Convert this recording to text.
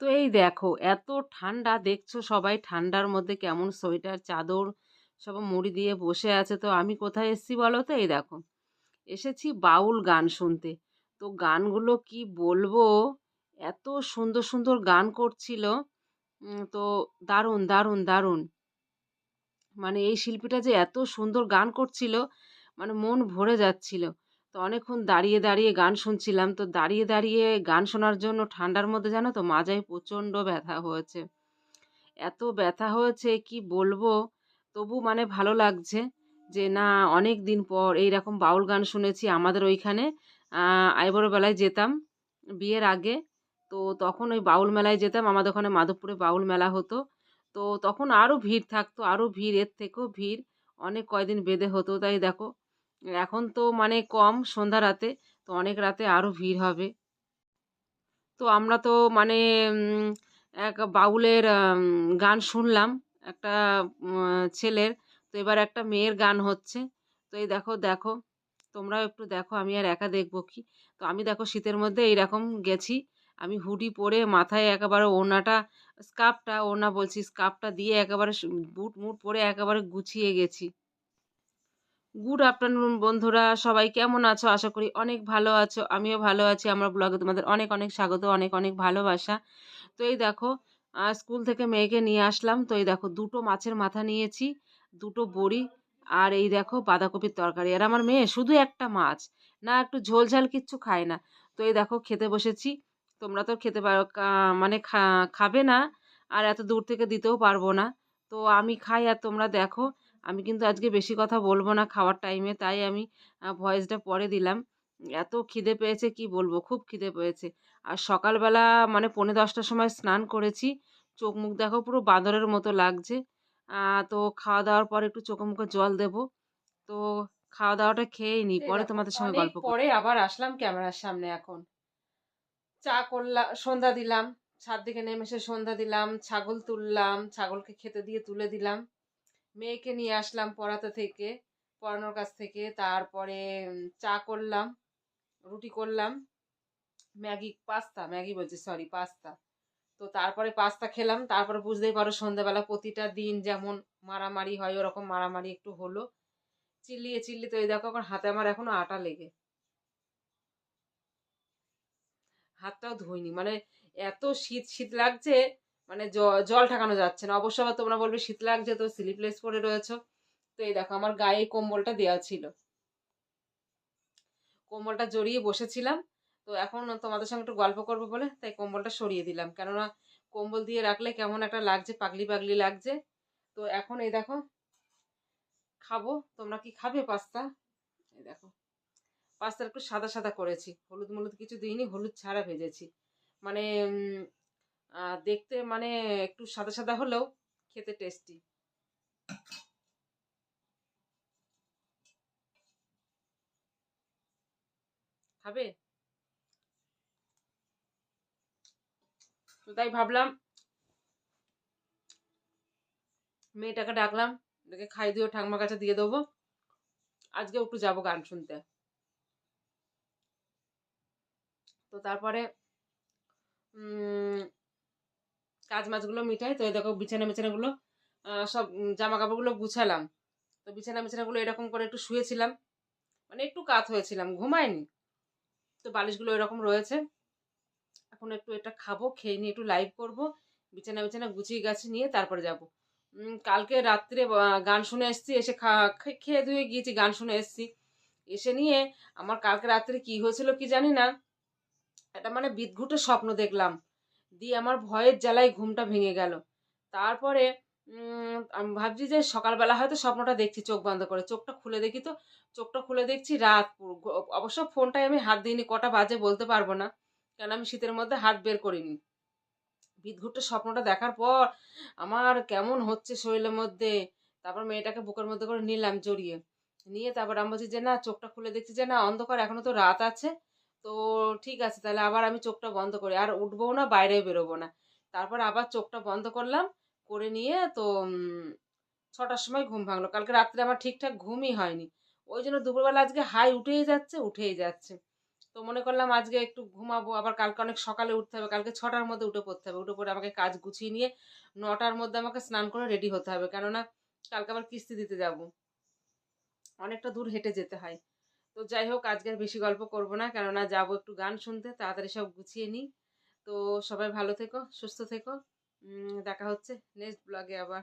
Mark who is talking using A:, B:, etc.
A: তো এই দেখো, এত ঠান্ডা দেখছ সবাই ঠান্ডার মধ্যে কেমন সোয়েটার, চাদর সব মুড়ি দিয়ে বসে আছে। তো আমি কোথায় এসেছি বলো তো? এই দেখো, এসেছি বাউল গান শুনতে। তো গানগুলো কি বলব? এত সুন্দর সুন্দর গান করছিল। তো দারুণ দারুণ দারুণ। মানে এই শিল্পীটা যে এত সুন্দর গান করছিল মানে মন ভরে যাচ্ছিল। তো অনেকক্ষণ দাঁড়িয়ে দাঁড়িয়ে গান শুনছিলাম। তো দাঁড়িয়ে দাঁড়িয়ে গান শোনার জন্য ঠান্ডার মধ্যে জানো তো মাজায় প্রচণ্ড ব্যথা হয়েছে। এত ব্যথা হয়েছে কি বলব? তবু মানে ভালো লাগছে যে না, অনেক দিন পর এই রকম বাউল গান শুনেছি আমাদের ওইখানে। আইবুড়ো বেলায় যেতাম বিয়ের আগে। তো তখন ওই বাউল মেলায় যেতাম, আমাদের ওখানে মাধবপুরে বাউল মেলা হতো। তো তখন আরও ভিড় থাকতো আরও ভিড়, এর থেকেও ভিড়। অনেক কয়দিন বেঁধে হতো, তাই দেখো। এখন তো মানে কম সন্ধ্যা রাতে, তো অনেক রাতে আরও ভিড় হবে। তো আমরা তো মানে এক বাউলের গান শুনলাম, একটা ছেলের। তো এবার একটা মেয়ের গান হচ্ছে। তো এই দেখো দেখো, তোমরাও একটু দেখো, আমি আর একা দেখব কি? তো আমি দেখো শীতের মধ্যে এইরকম গেছি। আমি হুডি পরে মাথায় একেবারে ওড়নাটা, স্কার্ফটা, ওড়না বলছি, স্কার্ফটা দিয়ে একেবারে বুট মুট পরে একেবারে গুছিয়ে গেছি। গুড আফটারনুন বন্ধুরা। সবাই কেমন আছো? আশা করি অনেক ভালো আছো। আমিও ভালো আছি। আমার ব্লগে তোমাদের অনেক অনেক স্বাগত, অনেক অনেক ভালোবাসা। তো এই দেখো স্কুল থেকে মেয়েকে নিয়ে আসলাম। তো এই দেখো, দুটো মাছের মাথা নিয়েছি, দুটো বড়ি আর এই দেখো, বাঁধাকপির তরকারি। আর আমার মেয়ে শুধু একটা মাছ, না একটু ঝোল ঝাল কিচ্ছু খায় না। তো এই দেখো, খেতে বসেছি। তোমরা তো খেতে পারো মানে খাবে না। আর এত দূর থেকে দিতেও পারব না। তো আমি খাই আর তোমরা দেখো আমি কিন্তু আজকে বেশি কথা বলব না খাওয়ার টাইমে তাই আমি ভয়েসটা পরে দিলাম। এত খিদে পেয়েছে কি বলব? খুব খিদে পেয়েছে। আর সকালবেলা মানে পৌনে দশটার সময় স্নান করেছি। চোখ মুখ দেখো পুরো বাঁদরের মতো লাগছে। তো খাওয়া দাওয়ার পর একটু চোখে মুখে জল দেবো। তো খাওয়া দাওয়াটা খেয়েই নি পরে তোমাদের সঙ্গে গল্প। পরে আবার আসলাম ক্যামেরার সামনে এখন। চা করলাম সন্ধ্যা দিলাম। ছাদ দিকে নেমে এসে সন্ধ্যা দিলাম। ছাগল তুললাম। ছাগলকে খেতে দিয়ে তুলে দিলাম। মেয়েকে নিয়ে আসলাম পড়াতে থেকে, পড়ানোর কাছ থেকে। তারপরে চা করলাম, রুটি করলাম। ম্যাগি, পাস্তা, ম্যাগি বলছি সরি পাস্তা। তো তারপরে পাস্তা খেলাম। তারপরে বুঝতেই পারো সন্ধ্যাবেলা প্রতিটা দিন যেমন মারামারি হয়, ওরকম মারামারি একটু হলো। চিল্লিয়ে চিল্লি তো এই দেখো এখন হাতে আমার এখনও আটা লেগে। হাতটাও ধুইনি। মানে এত শীত শীত লাগছে মানে জল ঠাকানো যাচ্ছে না। অবশ্য আবার তোমরা বলবে শীত লাগছে তো স্লিপলেস পরে রয়েছো। তো এই দেখো, আমার গায়ে কম্বলটা দেওয়া ছিল। কম্বলটা জড়িয়ে বসেছিলাম। তো এখন তোমাদের সঙ্গে একটু গল্প করব বলে, তাই কম্বলটা সরিয়ে দিলাম। কেননা কম্বল দিয়ে রাখলে কেমন একটা লাগছে, পাগলি পাগলি লাগছে। তো এখন এই দেখো, খাব। তোমরা কি খাবে পাস্তা? এই দেখো পাস্তা একটু সাদা সাদা করেছি। হলুদ মলুদ কিছু দিইনি, হলুদ ছাড়া ভেজেছি। মানে দেখতে মানে একটু সাদা সাদা হলেও খেতে টেস্টি খাবে? তো তাই ভাবলাম, মেয়েটাকে ডাকলাম ডেকে খাই দিও ঠাকুমার কাছে দিয়ে দেবো। আজকে একটু যাব গান শুনতে। তো তারপরে কাজ মাছগুলো মিটাই, তো দেখো বিছানা বিছানাগুলো সব জামা কাপড়গুলো গুছালাম। তো বিছানা বিছানাগুলো এরকম করে একটু শুয়েছিলাম। মানে একটু কাত হয়েছিলাম, ঘুমায়নি। তো বালিশগুলো এরকম রয়েছে। এখন একটু এটা খাব, খেয়ে নিয়ে একটু লাইভ করব। বিছানা বিছানা গুছিয়ে গাছি নিয়ে তারপরে যাব। কালকে রাত্রে গান শুনে এসেছি, এসে খা খেয়ে ধুয়ে গিয়েছি, গান শুনে এসছি। এসে নিয়ে আমার কালকে রাত্রে কি হয়েছিল কি জানি না। একটা মানে বিদঘুটে স্বপ্ন দেখলাম। দিয়ে আমার ভয়ের জ্বালায় ঘুমটা ভেঙে গেল। তারপরে আমি ভাবছি যে সকালবেলা হয়তো স্বপ্নটা দেখছি, চোখ বন্ধ করে। চোখটা খুলে দেখি তো, চোখটা খুলে দেখছি রাত অবশ্য ফোনটায় আমি হাত দিইনি, কটা বাজে বলতে পারব না, কেন আমি শীতের মধ্যে হাত বের করিনি। বিদঘুটে স্বপ্নটা দেখার পর আমার কেমন হচ্ছে শরীরের মধ্যে, তারপর মেয়েটাকে বুকের মধ্যে করে নিলাম জড়িয়ে। নিয়ে তারপর আমি বলছি যে, না, চোখটা খুলে দেখছি যে, না, অন্ধকার, এখনও তো রাত আছে। তো ঠিক আছে, তাহলে আবার আমি চোখটা বন্ধ করি। আর উঠবো না বাইরে বেরোবো না। তারপর আবার চোখটা বন্ধ করলাম, করে নিয়ে তো ছটার সময় ঘুম ভাঙলো। কালকে রাত্রে আমার ঠিকঠাক ঘুমই হয়নি। ওই জন্য দুপুরবেলা আজকে হাই উঠেই যাচ্ছে উঠেই যাচ্ছে। তো মনে করলাম আজকে একটু ঘুমাবো, আবার কালকে অনেক সকালে উঠতে হবে। কালকে ছটার মধ্যে উঠে পড়তে হবে। উঠে পড়ে আমাকে কাজ গুছিয়ে নিয়ে নটার মধ্যে আমাকে স্নান করে রেডি হতে হবে। কেননা কালকে আবার কিস্তি দিতে যাব। অনেকটা দূর হেঁটে যেতে হয়। তো যাই হোক, আজকে আর বেশি গল্প করব না, কেননা যাব একটু গান শুনতে, তাড়াতাড়ি সব গুছিয়ে নিই। তো সবাই ভালো থেকো, সুস্থ থেকো। দেখা হচ্ছে নেক্সট ব্লগে আবার।